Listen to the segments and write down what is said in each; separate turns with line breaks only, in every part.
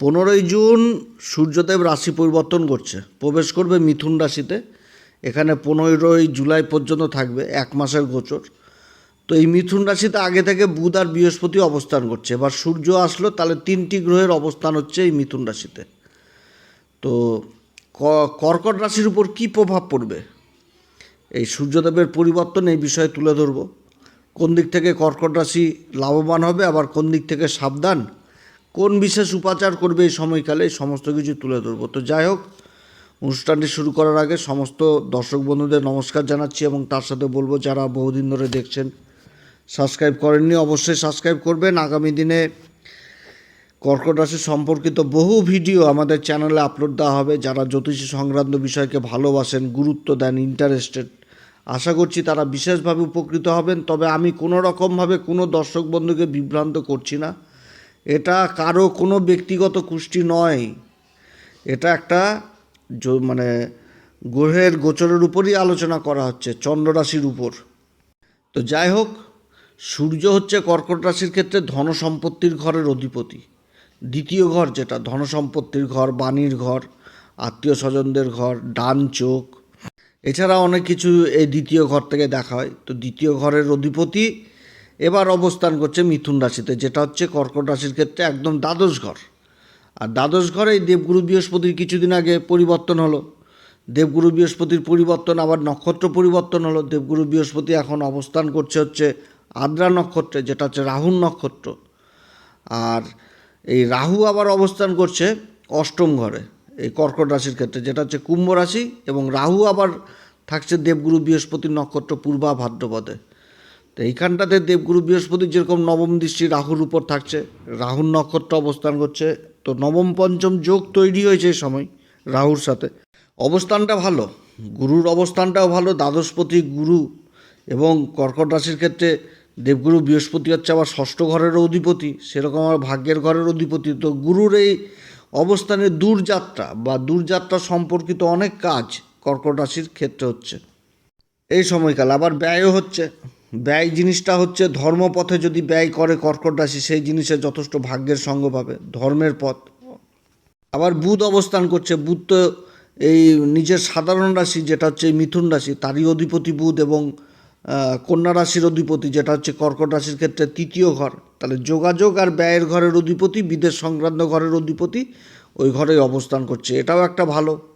পনেরোই জুন সূর্যদেব রাশি পরিবর্তন করছে। প্রবেশ করবে মিথুন রাশিতে। এখানে পনেরোই জুলাই পর্যন্ত থাকবে, এক মাসের গোচর। তো এই মিথুন রাশিতে আগে থেকে বুধ আর বৃহস্পতি অবস্থান করছে। এবার সূর্য আসলো, তাহলে তিনটি গ্রহের অবস্থান হচ্ছে এই মিথুন রাশিতে। তো কর্কট রাশির উপর কী প্রভাব পড়বে? এই সূর্যদেবের পরিবর্তন এই বিষয়ে তুলে ধরব। কোন দিক থেকে কর্কট রাশি লাভবান হবে, আবার কোন দিক থেকে সাবধান কোন বিশেষ উপাচার করবে এই সময়কালে, এই সমস্ত কিছু তুলে ধরবো। তো যাই হোক, অনুষ্ঠানটি শুরু করার আগে সমস্ত দর্শক বন্ধুদের নমস্কার জানাচ্ছি এবং তার সাথে বলব, যারা বহুদিন ধরে দেখছেন সাবস্ক্রাইব করেননি, অবশ্যই সাবস্ক্রাইব করবেন। আগামী দিনে কর্কট রাশি সম্পর্কিত বহু ভিডিও আমাদের চ্যানেলে আপলোড দেওয়া হবে। যারা জ্যোতিষী সংক্রান্ত বিষয়কে ভালোবাসেন, গুরুত্ব দেন ইন্টারেস্টেড আশা করছি তারা বিশেষভাবে উপকৃত হবেন। তবে আমি কোনো রকমভাবে কোনো দর্শক বন্ধুকে বিভ্রান্ত করছি না। এটা কারও কোনো ব্যক্তিগত কুষ্টি নয়। এটা একটা মানে গ্রহের গোচরের উপরই আলোচনা করা হচ্ছে, চন্দ্র রাশির উপর। তো যাই হোক, সূর্য হচ্ছে কর্কট রাশির ক্ষেত্রে ধন সম্পত্তির ঘরের অধিপতি। দ্বিতীয় ঘর যেটা ধন সম্পত্তির ঘর, বাণীর ঘর, আত্মীয় স্বজনদের ঘর, ডান চোখ। এছাড়া অনেক কিছু এই দ্বিতীয় ঘর থেকে দেখা হয়। তো দ্বিতীয় ঘরের অধিপতি এবার অবস্থান করছে মিথুন রাশিতে, যেটা হচ্ছে কর্কট রাশির ক্ষেত্রে একদম দ্বাদশ ঘর। আর দ্বাদশ ঘরে এই দেবগুরু বৃহস্পতির কিছুদিন আগে পরিবর্তন হলো। দেবগুরু বৃহস্পতির পরিবর্তন, আবার নক্ষত্র পরিবর্তন হলো। দেবগুরু বৃহস্পতি এখন অবস্থান করছে হচ্ছে আদ্রা নক্ষত্রে, যেটা হচ্ছে রাহুর নক্ষত্র। আর এই রাহু আবার অবস্থান করছে অষ্টম ঘরে, এই কর্কট রাশির ক্ষেত্রে, যেটা হচ্ছে কুম্ভ রাশি এবং রাহু আবার থাকছে দেবগুরু বৃহস্পতির নক্ষত্র পূর্বা ভাদ্রপদে। তো এইখানটাতে দেবগুরু বৃহস্পতি যেরকম নবম দৃষ্টি রাহুর উপর থাকছে, রাহুর নক্ষত্র অবস্থান করছে, তো নবম পঞ্চম যোগ তৈরি হয়েছে এই সময় রাহুর সাথে। অবস্থানটা ভালো, গুরুর অবস্থানটাও ভালো, দ্বাদশপতি গুরু এবং কর্কট রাশির ক্ষেত্রে দেবগুরু বৃহস্পতি হচ্ছে আবার ষষ্ঠ ঘরেরও অধিপতি, সেরকম আমার ভাগ্যের ঘরের অধিপতি। তো গুরুর এই অবস্থানে দূরযাত্রা বা দূরযাত্রা সম্পর্কিত অনেক কাজ কর্কট রাশির ক্ষেত্রে হচ্ছে। এই সময়কাল আবার ব্যয়ও হচ্ছে। ব্যয় জিনিসটা হচ্ছে ধর্মপথে যদি ব্যয় করে কর্কট রাশি, সেই জিনিসে যথেষ্ট ভাগ্যের সঙ্গ পাবে, ধর্মের পথ। আবার বুধ অবস্থান করছে, বুধ তো এই নিজের সাধারণ রাশি, যেটা হচ্ছে মিথুন রাশি, তারই অধিপতি বুধ এবং কন্যা রাশির অধিপতি, যেটা হচ্ছে কর্কট রাশির ক্ষেত্রে তৃতীয় ঘর। তাহলে যোগাযোগ আর ব্যয়ের ঘরের অধিপতি, বিদেশ সংক্রান্ত ঘরের অধিপতি, ওই ঘরেই অবস্থান করছে। এটাও একটা ভালো।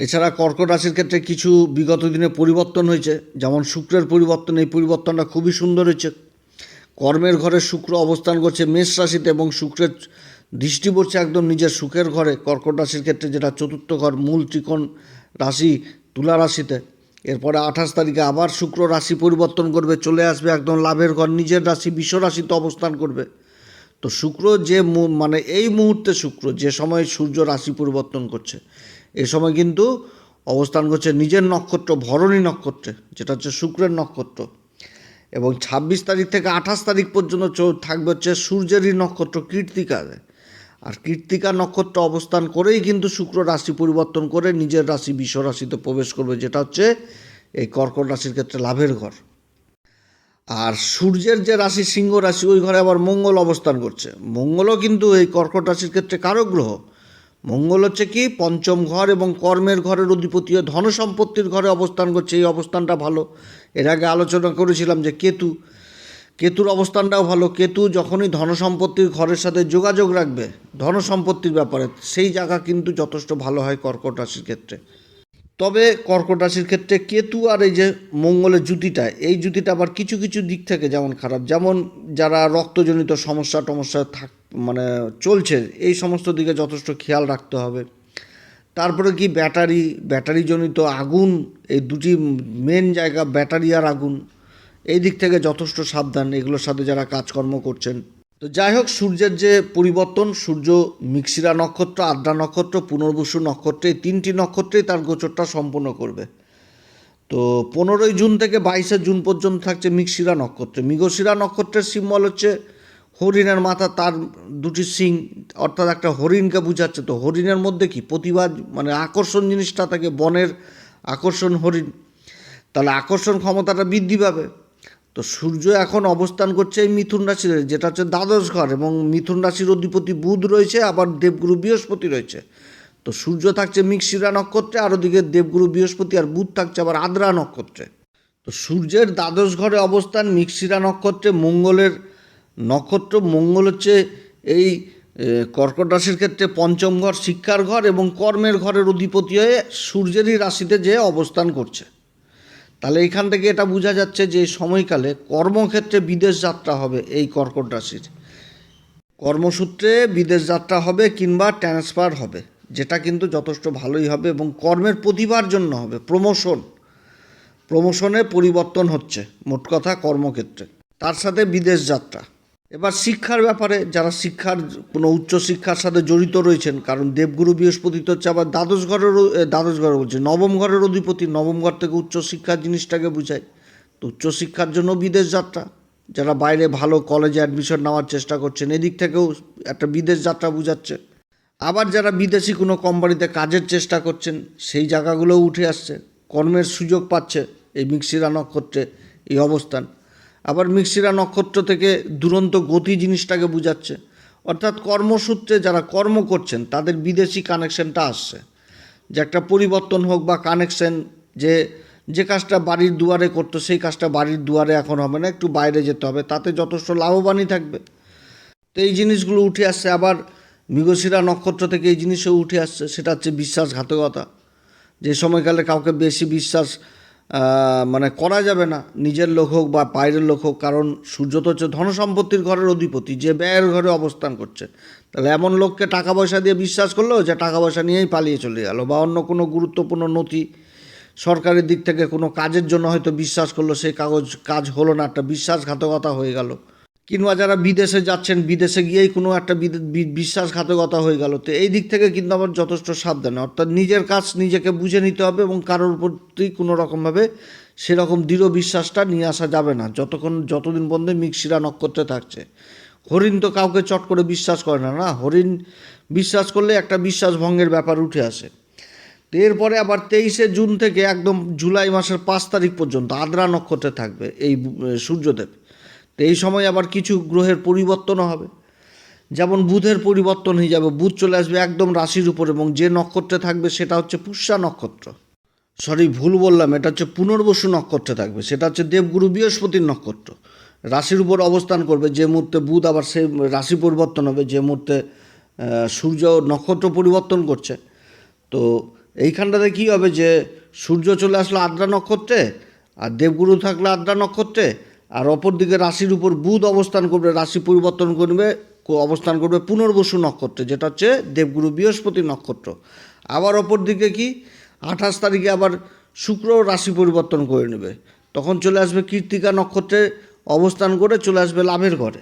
এছাড়া কর্কট রাশির ক্ষেত্রে কিছু বিগত দিনে পরিবর্তন হয়েছে। যেমন শুক্রের পরিবর্তন, এই পরিবর্তনটা খুবই সুন্দর হয়েছে। কর্মের ঘরে শুক্র অবস্থান করছে মেষ রাশিতে এবং শুক্রের দৃষ্টি পড়ছে একদম নিজের সুখের ঘরে। কর্কট রাশির ক্ষেত্রে যেটা চতুর্থ ঘর, মূল ত্রিকোণ রাশি, তুলা রাশিতে। এরপরে আঠাশ তারিখে আবার শুক্র রাশি পরিবর্তন করবে, চলে আসবে একদম লাভের ঘর, নিজের রাশি, বিশ্ব রাশিতে অবস্থান করবে। তো শুক্র যে মানে এই মুহূর্তে শুক্র, যে সময় সূর্য রাশি পরিবর্তন করছে এ সময় কিন্তু অবস্থান করছে নিজের নক্ষত্র, ভরণী নক্ষত্রে, যেটা হচ্ছে শুক্রের নক্ষত্র। এবং ছাব্বিশ তারিখ থেকে আঠাশ তারিখ পর্যন্ত থাকবে হচ্ছে সূর্যেরই নক্ষত্র কীর্তিকারে আর কীর্তিকা নক্ষত্র অবস্থান করেই কিন্তু শুক্র রাশি পরিবর্তন করে নিজের রাশি বিশ্ব রাশিতে প্রবেশ করবে, যেটা হচ্ছে এই কর্কট রাশির ক্ষেত্রে লাভের ঘর। আর সূর্যের যে রাশি, সিংহ রাশি, ওই ঘরে আবার মঙ্গল অবস্থান করছে। মঙ্গলও কিন্তু এই কর্কট রাশির ক্ষেত্রে কারক গ্রহ মঙ্গল হচ্ছে কি? পঞ্চম ঘর এবং কর্মের ঘরের অধিপতি ধন সম্পত্তির ঘরে অবস্থান করছে। এই অবস্থানটা ভালো। এর আগে আলোচনা করেছিলাম যে কেতু, কেতুর অবস্থানটাও ভালো। কেতু যখনই ধন সম্পত্তির ঘরের সাথে যোগাযোগ রাখবে ধন সম্পত্তির ব্যাপারে, সেই জায়গা কিন্তু যথেষ্ট ভালো হয় কর্কট রাশির ক্ষেত্রে। তবে কর্কট রাশির ক্ষেত্রে কেতু আর এই যে মঙ্গলের জুতিটা এই জুতিটা আবার কিছু কিছু দিক থেকে যেমন খারাপ। যেমন যারা রক্তজনিত সমস্যা টমস্যা থাক মানে চলছে, এই সমস্ত দিকে যথেষ্ট খেয়াল রাখতে হবে। তারপরে কি ব্যাটারি, ব্যাটারিজনিত আগুন, এই দুটি মেন জায়গা ব্যাটারি আর আগুন, এই দিক থেকে যথেষ্ট সাবধান, এগুলোর সাথে যারা কাজকর্ম করছেন। তো যাই হোক, সূর্যের যে পরিবর্তন, সূর্য মিক্সিরা নক্ষত্র, আদ্রা নক্ষত্র, পুনর্বসু নক্ষত্র, এই তিনটি নক্ষত্রেই তার গোচরটা সম্পন্ন করবে। তো পনেরোই জুন থেকে বাইশে জুন পর্যন্ত থাকছে মিক্সিরা নক্ষত্রে। মৃগশিরা নক্ষত্রের সিম্বল হচ্ছে হরিণের মাথা তার দুটি সিং অর্থাৎ একটা হরিণকে বোঝাচ্ছে। তো হরিণের মধ্যে কি প্রতিবাদ মানে আকর্ষণ জিনিসটা থাকে বনের আকর্ষণ হরিণ। তাহলে আকর্ষণ ক্ষমতাটা বৃদ্ধি পাবে। তো সূর্য এখন অবস্থান করছে এই মিথুন রাশিতে, যেটা হচ্ছে দ্বাদশ ঘর এবং মিথুন রাশির অধিপতি বুধ রয়েছে, আবার দেবগুরু বৃহস্পতি রয়েছে। তো সূর্য থাকছে মিক্সিরা নক্ষত্রে, আর ওদিকে দেবগুরু বৃহস্পতি আর বুধ থাকছে আবার আদ্রা নক্ষত্রে। তো সূর্যের দ্বাদশ ঘরে অবস্থান মিক্সিরা নক্ষত্রে, মঙ্গলের নক্ষত্র মঙ্গল হচ্ছে এই কর্কট রাশির ক্ষেত্রে পঞ্চম ঘর, শিক্ষার ঘর এবং কর্মের ঘরের অধিপতি হয়ে সূর্যেরই রাশিতে যে অবস্থান করছে। তাহলে এখান থেকে এটা বোঝা যাচ্ছে যে সময়কালে কর্মক্ষেত্রে বিদেশ যাত্রা হবে এই কর্কট রাশির। কর্মসূত্রে বিদেশ যাত্রা হবে কিংবা ট্রান্সফার হবে, যেটা কিন্তু যথেষ্ট ভালোই হবে এবং কর্মের প্রতিভার জন্য হবে, প্রমোশন। প্রমোশনে পরিবর্তন হচ্ছে, মোট কথা কর্মক্ষেত্রে। তার সাথে বিদেশ যাত্রা। এবার শিক্ষার ব্যাপারে যারা শিক্ষার, কোনো উচ্চ শিক্ষার সাথে জড়িত রয়েছেন, কারণ দেবগুরু বৃহস্পতি তো হচ্ছে আবার দ্বাদশ ঘরের দ্বাদশ ঘরে বলছে, নবম ঘরের অধিপতি, নবম ঘর থেকে উচ্চ শিক্ষার জিনিসটাকে বোঝায়। তো উচ্চ শিক্ষার জন্য বিদেশ যাত্রা, যারা বাইরে ভালো কলেজে অ্যাডমিশন নেওয়ার চেষ্টা করছেন, এদিক থেকেও একটা বিদেশ যাত্রা বোঝাচ্ছে। আবার যারা বিদেশি কোনো কোম্পানিতে কাজের চেষ্টা করছেন, সেই জায়গাগুলোও উঠে আসছে, কর্মের সুযোগ পাচ্ছে এই মিক্সিরা নক্ষত্রে এই অবস্থান। আবার মিক্সিরা নক্ষত্র থেকে দুরন্ত গতি জিনিসটাকে বোঝাচ্ছে। অর্থাৎ কর্মসূত্রে যারা কর্ম করছেন, তাদের বিদেশি কানেকশনটা আসছে। যে একটা পরিবর্তন হোক বা কানেকশন, যে যে কাজটা বাড়ির দুয়ারে করতো, সেই কাজটা বাড়ির দুয়ারে এখন হবে না, একটু বাইরে যেতে হবে, তাতে যথেষ্ট লাভবানই থাকবে। তো এই জিনিসগুলো উঠে আসছে, আবার মৃগশিরা নক্ষত্র থেকে এই জিনিসও উঠে আসছে, সেটা হচ্ছে বিশ্বাসঘাতকতা। যে সময়কালে কাউকে বেশি বিশ্বাস মানে করা যাবে না। নিজের লোক হোক বা বাইরের লোক হোক, কারণ সূর্য তো হচ্ছে ধনসম্পত্তির ঘরের অধিপতি, যে ব্যয়ের ঘরে অবস্থান করছে। তাহলে এমন লোককে টাকা পয়সা দিয়ে বিশ্বাস করল যে টাকা পয়সা নিয়েই পালিয়ে চলে গেল, বা অন্য কোনো গুরুত্বপূর্ণ নথি সরকারের দিক থেকে কোনো কাজের জন্য হয়তো বিশ্বাস করল, সেই কাগজ কাজ হলো না, একটা বিশ্বাসঘাতকতা হয়ে গেল। কিংবা যারা বিদেশে যাচ্ছেন, বিদেশে গিয়েই কোনো একটা বিশ্বাসঘাতকতা হয়ে গেল। তো এই দিক থেকে কিন্তু আমার যথেষ্ট সাবধানে। অর্থাৎ নিজের কাজ নিজেকে বুঝে নিতে হবে এবং কারোর প্রতি কোনো রকমভাবে সেরকম দৃঢ় বিশ্বাসটা নিয়ে আসা যাবে না, যতক্ষণ যতদিন পর্যন্ত মিক্সিরা নক্ষত্রে থাকছে। হরিণ তো কাউকে চট করে বিশ্বাস করে না না? হরিণ বিশ্বাস করলে একটা বিশ্বাস ভঙ্গের ব্যাপার উঠে আসে। এরপরে আবার তেইশে জুন থেকে একদম জুলাই মাসের পাঁচ তারিখ পর্যন্ত আদ্রা নক্ষত্রে থাকবে এই সূর্যদেব। তো এই সময় আবার কিছু গ্রহের পরিবর্তনও হবে। যেমন বুধের পরিবর্তন হয়ে যাবে, বুধ চলে আসবে একদম রাশির উপর এবং যে নক্ষত্রে থাকবে সেটা হচ্ছে পুষ্যা নক্ষত্র। সরি, ভুল বললাম, এটা হচ্ছে পুনর্বসু নক্ষত্রে থাকবে, সেটা হচ্ছে দেবগুরু বৃহস্পতির নক্ষত্র। রাশির উপর অবস্থান করবে, যে মুহূর্তে বুধ আবার সেই রাশি পরিবর্তন হবে, যে মুহূর্তে সূর্য নক্ষত্র পরিবর্তন করছে। তো এইখানটাতে কী হবে যে সূর্য চলে আসলো আদ্রা নক্ষত্রে, আর দেবগুরু থাকল আদ্রা নক্ষত্রে আর অপর দিকে রাশির উপর বুধ অবস্থান করবে, রাশি পরিবর্তন করবে অবস্থান করবে পুনর্বসু নক্ষত্রে, যেটা হচ্ছে দেবগুরু বৃহস্পতি নক্ষত্র। আবার অপর দিকে কি? আঠাশ তারিখে আবার শুক্র রাশি পরিবর্তন করে নেবে। তখন চলে আসবে কীর্তিকা নক্ষত্রে অবস্থান করে চলে আসবে লাভের ঘরে।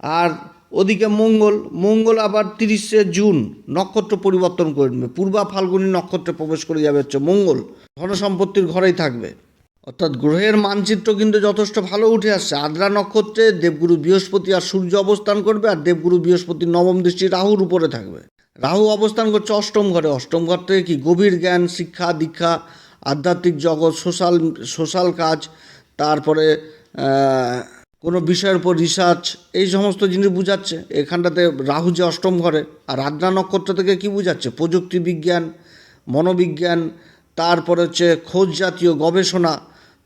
আর ওদিকে মঙ্গল মঙ্গল আবার তিরিশে জুন নক্ষত্র পরিবর্তন করে নেবে। পূর্বা ফাল্গুনী নক্ষত্রে প্রবেশ করে যাবে হচ্ছে মঙ্গল। ধনসম্পত্তির ঘরেই থাকবে। অর্থাৎ গ্রহের মানচিত্র কিন্তু যথেষ্ট ভালো উঠে আসছে। আদ্রা নক্ষত্রে দেবগুরু বৃহস্পতি আর সূর্য অবস্থান করবে আর দেবগুরু বৃহস্পতি নবম দৃষ্টি রাহুর উপরে থাকবে। রাহু অবস্থান করছে অষ্টম ঘরে। অষ্টম ঘর থেকে কি গভীর জ্ঞান, শিক্ষা, দীক্ষা, আধ্যাত্মিক জগৎ, সোশ্যাল সোশ্যাল কাজ, তারপরে কোনো বিষয়ের উপর রিসার্চ এই সমস্ত জিনিস বুঝাচ্ছে। এখানটাতে রাহু যে অষ্টম ঘরে, আর আদ্রা নক্ষত্র থেকে কি বুঝাচ্ছে? প্রযুক্তি বিজ্ঞান, মনোবিজ্ঞান, তারপর হচ্ছে খোঁজ জাতীয় গবেষণা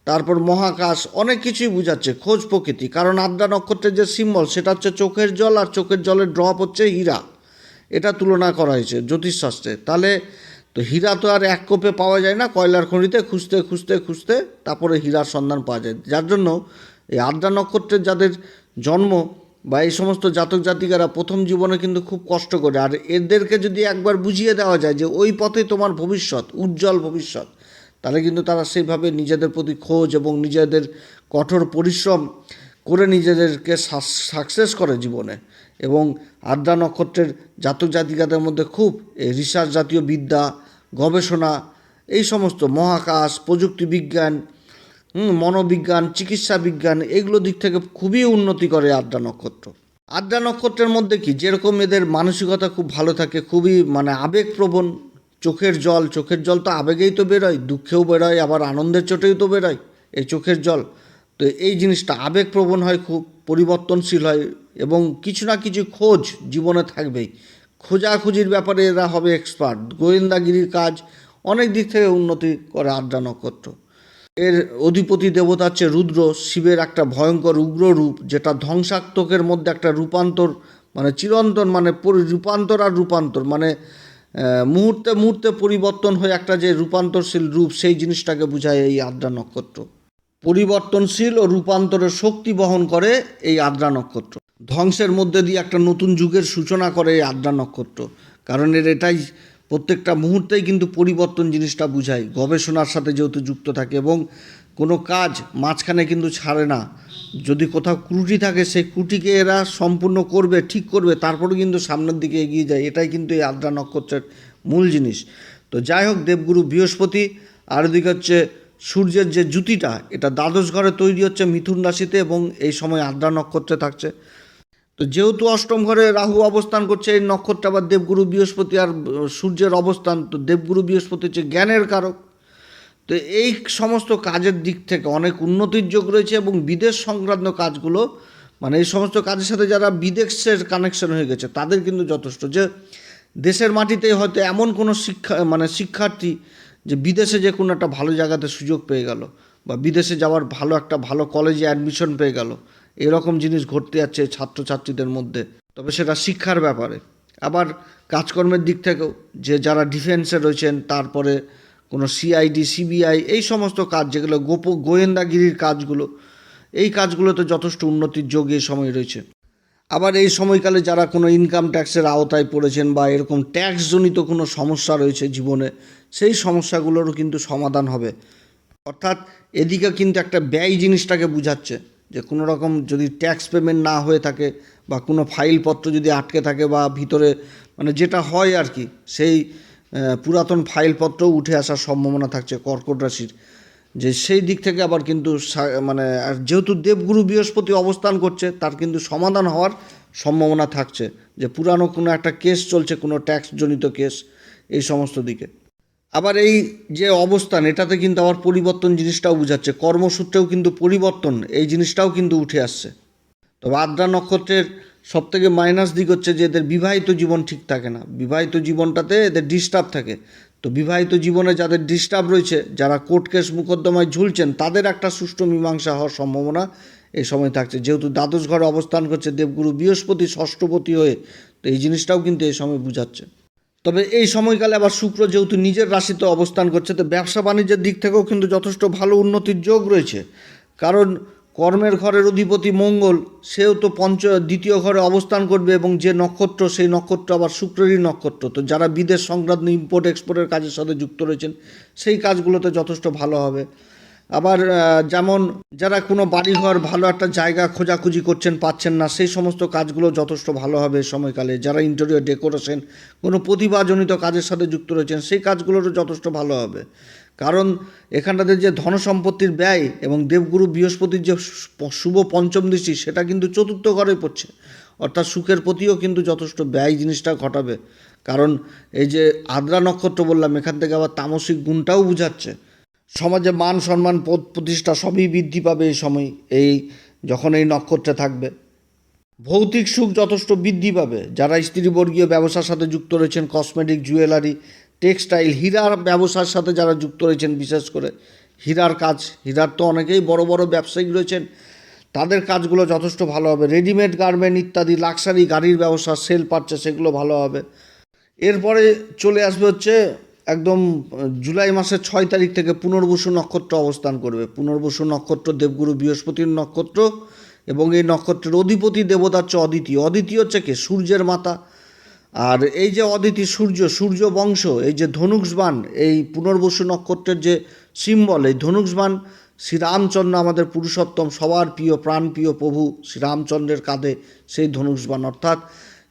তারপর মহাকাশ অনেক কিছুই বুঝাচ্ছে, খোঁজ প্রকৃতি। কারণ আদ্রা নক্ষত্রের যে সিম্বল সেটা হচ্ছে চোখের জল আর চোখের জলের ড্রপ হচ্ছে হীরা। এটা তুলনা করা হয়েছে জ্যোতিষশাস্ত্রে। তাহলে তো হীরা তো আর এক কোপে পাওয়া যায় না, কয়লার খনিতে খুঁজতে খুঁজতে খুঁজতে তারপরে হীরার সন্ধান পাওয়া যায়। যার জন্য এই আদ্রা নক্ষত্রের যাদের জন্ম বা এই সমস্ত জাতক জাতিকারা প্রথম জীবনে কিন্তু খুব কষ্ট করে। আর এদেরকে যদি একবার বুঝিয়ে দেওয়া যায় যে ওই পথে তোমার ভবিষ্যৎ, উজ্জ্বল ভবিষ্যৎ তাহলে কিন্তু তারা সেইভাবে নিজেদের প্রতি খোঁজ এবং নিজেদের কঠোর পরিশ্রম করে নিজেদেরকে সাকসেস করে জীবনে। এবং আদ্রা নক্ষত্রের জাতক জাতিকাদের মধ্যে খুব রিসার্চ জাতীয় বিদ্যা, গবেষণা, এই সমস্ত মহাকাশ, প্রযুক্তি বিজ্ঞান মনোবিজ্ঞান, চিকিৎসা বিজ্ঞান, এগুলো দিক থেকে খুবই উন্নতি করে আদ্রা নক্ষত্র। আদ্রা নক্ষত্রের মধ্যে কি? যেরকম এদের মানসিকতা খুব ভালো থাকে, খুবই মানে আবেগপ্রবণ চোখের জল চোখের জল তো আবেগেই তো বেরোয়, দুঃখেও বেরোয়, আবার আনন্দের চোটেও তো বেরোয় এই চোখের জল। তো এই জিনিসটা আবেগপ্রবণ হয়, খুব পরিবর্তনশীল হয় এবং কিছু না কিছু খোঁজ জীবনে থাকবেই। খোঁজাখুঁজির ব্যাপারে এরা হবে এক্সপার্ট গোয়েন্দাগিরির কাজ অনেক দিক থেকে উন্নতি করে আড্ডা নক্ষত্র। এর অধিপতি দেবতা হচ্ছে রুদ্র, শিবের একটা ভয়ঙ্কর উগ্র রূপ, যেটা ধ্বংসাত্মকের মধ্যে একটা রূপান্তর মানে চিরন্তন মানে রূপান্তর আর রূপান্তর মানে মুহূর্তে মুহূর্তে পরিবর্তন হয়ে একটা যে রূপান্তরশীল রূপ, সেই জিনিসটাকে বোঝায় এই আদ্রা নক্ষত্র। পরিবর্তনশীল ও রূপান্তরের শক্তি বহন করে এই আদ্রা নক্ষত্র। ধ্বংসের মধ্যে দিয়ে একটা নতুন যুগের সূচনা করে এই আদ্রা নক্ষত্র। কারণ এর এটাই প্রত্যেকটা মুহূর্তেই কিন্তু পরিবর্তন জিনিসটা বুঝায়। গবেষণার সাথে যেহেতু যুক্ত থাকে এবং কোনো কাজ মাঝখানে কিন্তু ছাড়ে না। যদি কোথাও ত্রুটি থাকে, সেই ত্রুটিকে এরা সম্পূর্ণ করবে, ঠিক করবে, তারপরে কিন্তু সামনের দিকে এগিয়ে যায়। এটাই কিন্তু এই আদ্রা নক্ষত্রের মূল জিনিস। তো যাই হোক, দেবগুরু বৃহস্পতি, আর ওদিকে হচ্ছে সূর্যের যে জুতিটা, এটা দ্বাদশ ঘরে তৈরি হচ্ছে মিথুন রাশিতে এবং এই সময় আদ্রা নক্ষত্রে থাকছে। তো যেহেতু অষ্টম ঘরে রাহু অবস্থান করছে, এই নক্ষত্র আবার দেবগুরু বৃহস্পতি আর সূর্যের অবস্থান। তো দেবগুরু বৃহস্পতি হচ্ছে জ্ঞানের কারক। তো এই সমস্ত কাজের দিক থেকে অনেক উন্নতির যোগ রয়েছে এবং বিদেশ সংক্রান্ত কাজগুলো মানে এই সমস্ত কাজের সাথে যারা বিদেশের কানেকশন হয়ে গেছে, তাদের কিন্তু যথেষ্ট। যে দেশের মাটিতে হয়তো এমন কোনো শিক্ষা মানে শিক্ষার্থী যে বিদেশে যে কোনো একটা ভালো জায়গাতে সুযোগ পেয়ে গেল বা বিদেশে যাওয়ার ভালো একটা ভালো কলেজে অ্যাডমিশন পেয়ে গেল, এরকম জিনিস ঘটতে যাচ্ছে ছাত্রছাত্রীদের মধ্যে। তবে সেটা শিক্ষার ব্যাপারে। আবার কাজকর্মের দিক থেকেও যে যারা ডিফেন্সে রয়েছেন, তারপরে কোনো সিআইডি সিবিআই এই সমস্ত কাজ যেগুলো গোপ, গোয়েন্দাগিরির কাজগুলো, এই কাজগুলোতে যথেষ্ট উন্নতির যোগ এই সময় রয়েছে। আবার এই সময়কালে যারা কোনো ইনকাম ট্যাক্সের আওতায় পড়েছেন বা এরকম ট্যাক্সজনিত কোনো সমস্যা রয়েছে জীবনে, সেই সমস্যাগুলোরও কিন্তু সমাধান হবে। অর্থাৎ এদিকে কিন্তু একটা ব্যয় জিনিসটাকে বোঝাচ্ছে, যে কোনো রকম যদি ট্যাক্স পেমেন্ট না হয়ে থাকে বা কোনো ফাইলপত্র যদি আটকে থাকে বা ভিতরে মানে যেটা হয় আর কি, সেই পুরাতন ফাইলপত্র উঠে আসার সম্ভাবনা থাকছে কর্কট রাশির। যে সেই দিক থেকে আবার কিন্তু মানে আর যেহেতু দেবগুরু বৃহস্পতি অবস্থান করছে, তার কিন্তু সমাধান হওয়ার সম্ভাবনা থাকছে। যে পুরানো কোনো একটা কেস চলছে, কোনো ট্যাক্সজনিত কেস, এই সমস্ত দিকে। আবার এই যে অবস্থান, এটাতে কিন্তু আবার পরিবর্তন জিনিসটাও বোঝাচ্ছে। কর্মসূত্রেও কিন্তু পরিবর্তন, এই জিনিসটাও কিন্তু উঠে আসছে। তবে আদ্রা নক্ষত্রের সব থেকে মাইনাস দিক হচ্ছে যে এদের বিবাহিত জীবন ঠিক থাকে না। বিবাহিত জীবনটাতে এদের ডিস্টার্ব থাকে। তো বিবাহিত জীবনে যাদের ডিস্টার্ব রয়েছে, যারা কোর্ট কেস মোকদ্দমায় ঝুলছেন, তাদের একটা সুষ্ঠু মীমাংসা হওয়ার সম্ভাবনা এই সময় থাকছে। যেহেতু দ্বাদশ ঘরে অবস্থান করছে দেবগুরু বৃহস্পতি, ষষ্ঠপতি হয়ে, তো এই জিনিসটাও কিন্তু এই সময় বোঝাচ্ছে। তবে এই সময়কালে আবার শুক্র যেহেতু নিজের রাশিতে অবস্থান করছে, তো ব্যবসা বাণিজ্যের দিক থেকেও কিন্তু যথেষ্ট ভালো উন্নতির যোগ রয়েছে। কারণ কর্মের ঘরের অধিপতি মঙ্গল, সেও তো পঞ্চ, দ্বিতীয় ঘরে অবস্থান করবে এবং যে নক্ষত্র, সেই নক্ষত্র আবার শুক্রেরই নক্ষত্র। তো যারা বিদেশ সংক্রান্ত ইম্পোর্ট এক্সপোর্টের কাজের সাথে যুক্ত রয়েছেন, সেই কাজগুলোতে যথেষ্ট ভালো হবে। আবার যেমন যারা কোনো বাড়িঘর ভালো একটা জায়গা খোঁজাখুঁজি করছেন, পাচ্ছেন না, সেই সমস্ত কাজগুলো যথেষ্ট ভালো হবে সময়কালে। যারা ইন্টেরিয়র ডেকোরেশন কোনো প্রতিভাজনিত কাজের সাথে যুক্ত রয়েছেন, সেই কাজগুলোরও যথেষ্ট ভালো হবে। কারণ এখানটাতে যে ধন সম্পত্তির ব্যয় এবং দেবগুরু বৃহস্পতির যে শুভ পঞ্চম দৃষ্টি, সেটা কিন্তু চতুর্থ ঘরে পড়ছে। অর্থাৎ সুখের প্রতিও কিন্তু যথেষ্ট ব্যয় জিনিসটা ঘটাবে। কারণ এই যে আদ্রা নক্ষত্র বললাম, এখান থেকে আবার তামসিক গুণটাও বুঝাচ্ছে। সমাজে মান, সম্মান, পদ, প্রতিষ্ঠা সবই বৃদ্ধি পাবে এই সময়, এই যখন এই নক্ষত্রে থাকবে। ভৌতিক সুখ যথেষ্ট বৃদ্ধি পাবে। যারা স্ত্রীবর্গীয় ব্যবসার সাথে যুক্ত রয়েছেন কসমেটিক জুয়েলারি টেক্সটাইল, হীরার ব্যবসার সাথে যারা যুক্ত রয়েছেন, বিশেষ করে হীরার কাজ, হীরার তো অনেকেই বড় বড় ব্যবসায়িক রয়েছেন, তাদের কাজগুলো যথেষ্ট ভালো হবে। রেডিমেড গার্মেন্ট ইত্যাদি লাক্সারি গাড়ির ব্যবসা সেল পাচ্ছে সেগুলো ভালো হবে। এরপরে চলে আসবে হচ্ছে একদম জুলাই মাসের ছয় তারিখ থেকে পুনর্বসু নক্ষত্র অবস্থান করবে। পুনর্বসু নক্ষত্র দেবগুরু বৃহস্পতির নক্ষত্র এবং এই নক্ষত্রের অধিপতি দেবতা হচ্ছে অদিতি। অদিতি হচ্ছে কে? সূর্যের মাতা। আর এই যে অদিতি সূর্য সূর্য বংশ, এই যে ধনুষবান এই পুনর্বসু নক্ষত্রের যে সিম্বল এই ধনুষবান শ্রীরামচন্দ্র আমাদের পুরুষোত্তম, সবার প্রিয় প্রাণপ্রিয় প্রভু শ্রীরামচন্দ্রের কাঁধে সেই ধনুষবান অর্থাৎ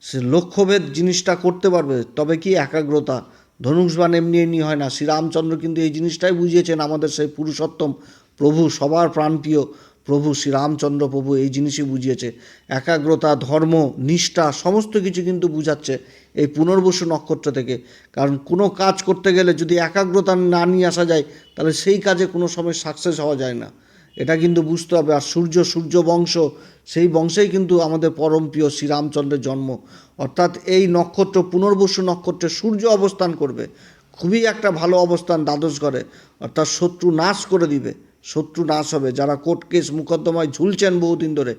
সে লক্ষ্যভেদ জিনিসটা করতে পারবে, তবে কি একাগ্রতা? ধনুষবান এমনি এমনি হয় না। শ্রীরামচন্দ্র কিন্তু এই জিনিসটাই বুঝিয়েছেন আমাদের সেই পুরুষোত্তম প্রভু, সবার প্রাণপ্রিয় প্রভু, শ্রীরামচন্দ্র প্রভু এই জিনিসই বুঝিয়েছে। একাগ্রতা, ধর্ম, নিষ্ঠা, সমস্ত কিছু কিন্তু বুঝাচ্ছে এই পুনর্বসু নক্ষত্র থেকে। কারণ কোনো কাজ করতে গেলে যদি একাগ্রতা না নিয়ে আসা যায়, তাহলে সেই কাজে কোনো সময় সাকসেস হওয়া যায় না। এটা কিন্তু বুঝতে হবে। আর সূর্য সূর্য বংশ, সেই বংশেই কিন্তু আমাদের পরম প্রিয় শ্রীরামচন্দ্রের জন্ম। অর্থাৎ এই নক্ষত্র, পুনর্বসু নক্ষত্রে সূর্য অবস্থান করবে। খুবই একটা ভালো অবস্থান দ্বাদশ ঘরে। অর্থাৎ শত্রু নাশ করে দিবে। শত্রু নাশ হবে, যারা কোর্ট কেস মুকদ্দমায় ঝুলছেন বহুদিন ধরে,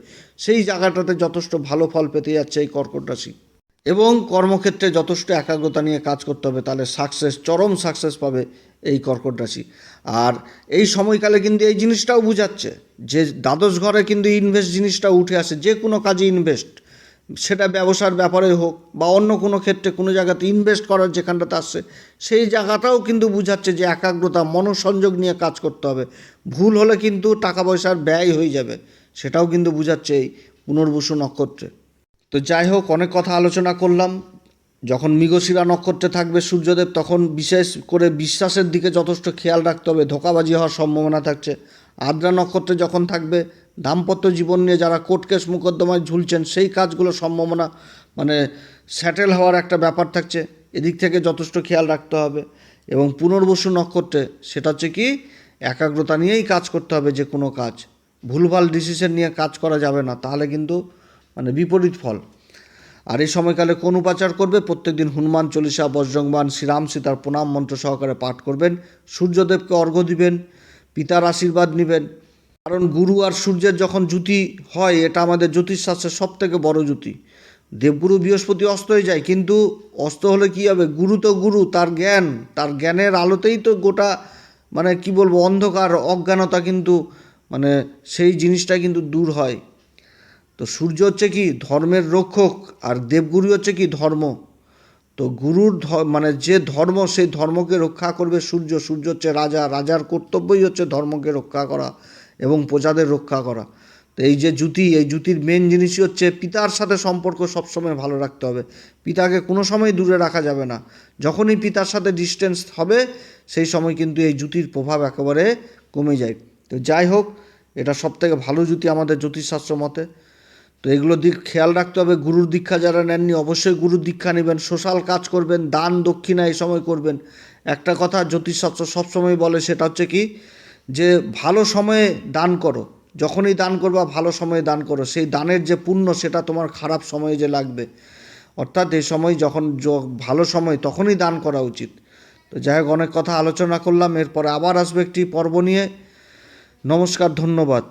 সেই জায়গাটাতে যথেষ্ট ভালো ফল পেতে যাচ্ছে এই কর্কট রাশি। এবং কর্মক্ষেত্রে যথেষ্ট একাগ্রতা নিয়ে কাজ করতে হবে, তাহলে সাকসেস চরম সাকসেস পাবে এই কর্কট রাশি। আর এই সময়কালে কিন্তু এই জিনিসটাও বুঝাচ্ছে, যে দ্বাদশ ঘরে কিন্তু ইনভেস্ট জিনিসটা উঠে আসে, যে কোনো কাজে ইনভেস্ট সেটা ব্যবসার ব্যাপারে হোক বা অন্য কোনো ক্ষেত্রে কোনো জায়গাতে ইনভেস্ট করার যেখানটাতে আসছে, সেই জায়গাটাও কিন্তু বুঝাচ্ছে যে একাগ্রতা, মনোসংযোগ নিয়ে কাজ করতে হবে। ভুল হলে কিন্তু টাকা পয়সার ব্যয় হয়ে যাবে, সেটাও কিন্তু বুঝাচ্ছে এই পুনর্বসু নক্ষত্রে। তো যাই হোক, অনেক কথা আলোচনা করলাম। যখন মৃগশিরা নক্ষত্রে থাকবে সূর্যদেব, তখন বিশেষ করে বিশ্বাসের দিকে যথেষ্ট খেয়াল রাখতে হবে। ধোকাবাজি হওয়ার সম্ভাবনা থাকছে। আদ্রা নক্ষত্রে যখন থাকবে দাম্পত্য জীবন নিয়ে যারা কোর্ট কেস মোকদ্দমায় ঝুলছেন, সেই কাজগুলো সম্ভাবনা মানে স্যাটেল হওয়ার একটা ব্যাপার থাকছে। এদিক থেকে যথেষ্ট খেয়াল রাখতে হবে এবং পুনর্বসু নক্ষত্রে সেটা হচ্ছে কি, একাগ্রতা নিয়েই কাজ করতে হবে যে কোনো কাজ। ভুলভাল ডিসিশন নিয়ে কাজ করা যাবে না, তাহলে কিন্তু মানে বিপরীত ফল। আর এই সময়কালে কোন উপাচার করবে? প্রত্যেকদিন হনুমান চল্লিশা বজ্রংবান শ্রীরাম সীতার প্রণাম মন্ত্র সহকারে পাঠ করবেন। সূর্যদেবকে অর্ঘ্য দিবেন, পিতার আশীর্বাদ নেবেন। কারণ গুরু আর সূর্যের যখন জুতি হয়, এটা আমাদের জ্যোতিষশাস্ত্রের সব থেকে বড় জুতি দেবগুরু বৃহস্পতি অস্ত হয়ে যায়, কিন্তু অস্ত হলে কী হবে? গুরু তো গুরু, তার জ্ঞান, তার জ্ঞানের আলোতেই তো গোটা মানে কি বলব, অন্ধকার, অজ্ঞানতা কিন্তু মানে সেই জিনিসটা কিন্তু দূর হয়। তো সূর্য হচ্ছে কি? ধর্মের রক্ষক, আর দেবগুরু হচ্ছে কি? ধর্ম। তো গুরুর মানে যে ধর্ম, সেই ধর্মকে রক্ষা করবে সূর্য। সূর্য হচ্ছে রাজা, রাজার কর্তব্যই হচ্ছে ধর্মকে রক্ষা করা। এবং প্রজাদের রক্ষা করা। তো এই যে জুতি, এই জুতির মেন জিনিসই হচ্ছে পিতার সাথে সম্পর্ক সবসময় ভালো রাখতে হবে। পিতাকে কোনো সময় দূরে রাখা যাবে না। যখনই পিতার সাথে ডিস্টেন্স হবে, সেই সময় কিন্তু এই জুতির প্রভাব একেবারে কমে যায়। তো যাই হোক, এটা সবথেকে ভালো জুতি আমাদের জ্যোতিষশাস্ত্র মতে। তো এগুলো দিক খেয়াল রাখতে হবে। গুরুর দীক্ষা যারা নেননি, অবশ্যই গুরুর দীক্ষা নেবেন। সোশ্যাল কাজ করবেন, দান, দক্ষিণা এই সময় করবেন। একটা কথা জ্যোতিষশাস্ত্র সবসময় বলে, সেটা হচ্ছে কি যে ভালো সময়ে দান করো, যখনই দান করবা ভালো সময়ে দান করো, সেই দানের যে পুণ্য সেটা তোমার খারাপ সময়ে যে লাগবে। অর্থাৎ এই সময় যখন ভালো সময় তখনই দান করা উচিত। তো যাই হোক, অনেক কথা আলোচনা করলাম, এরপরে আবার আসবে একটি পর্ব নিয়ে। নমস্কার, ধন্যবাদ।